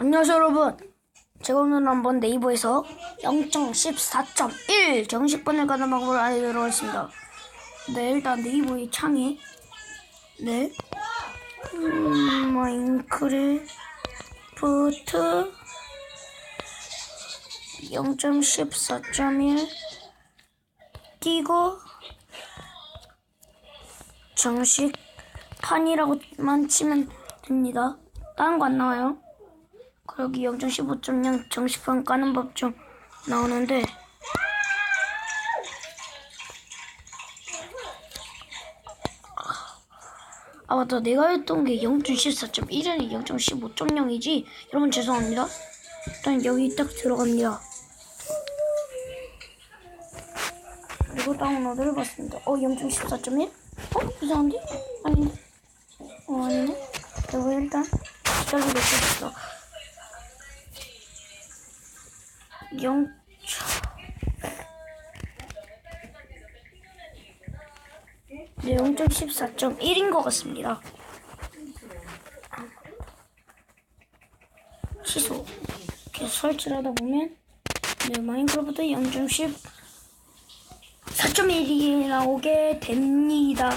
안녕하세요 여러분. 제가 오늘 한번 네이버에서 0.14.1 정식 번을 가는 방법을 알려드리도록 하겠습니다. 네 일단 네이버의 창에 네. 음, 마인크래프트 0.14.1 띄고 정식판이라고만 치면 됩니다. 다른 거 안 나와요 여기 0.15.0 정식판 까는 법 좀 나오는데 아 맞다 내가 했던 게 0.14.1이 0.15.0이지 여러분 죄송합니다 일단 여기 딱 들어갑니다 그리고 다운로드를 봤습니다 어 0.14.1? 어? 이상한데? 아닌데? 어 아니네 그리고 일단 기다리겠습니 다 0. 네, 0.14.1인 것 같습니다. 취소. 계속 설치를 하다 보면, 네, 마인크래프트 0.14.1이 나오게 됩니다.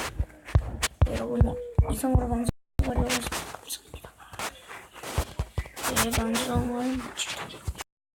네, 여러분, 이성으로 방송하려고 해서 감사합니다. 네, 방송을 마치도록.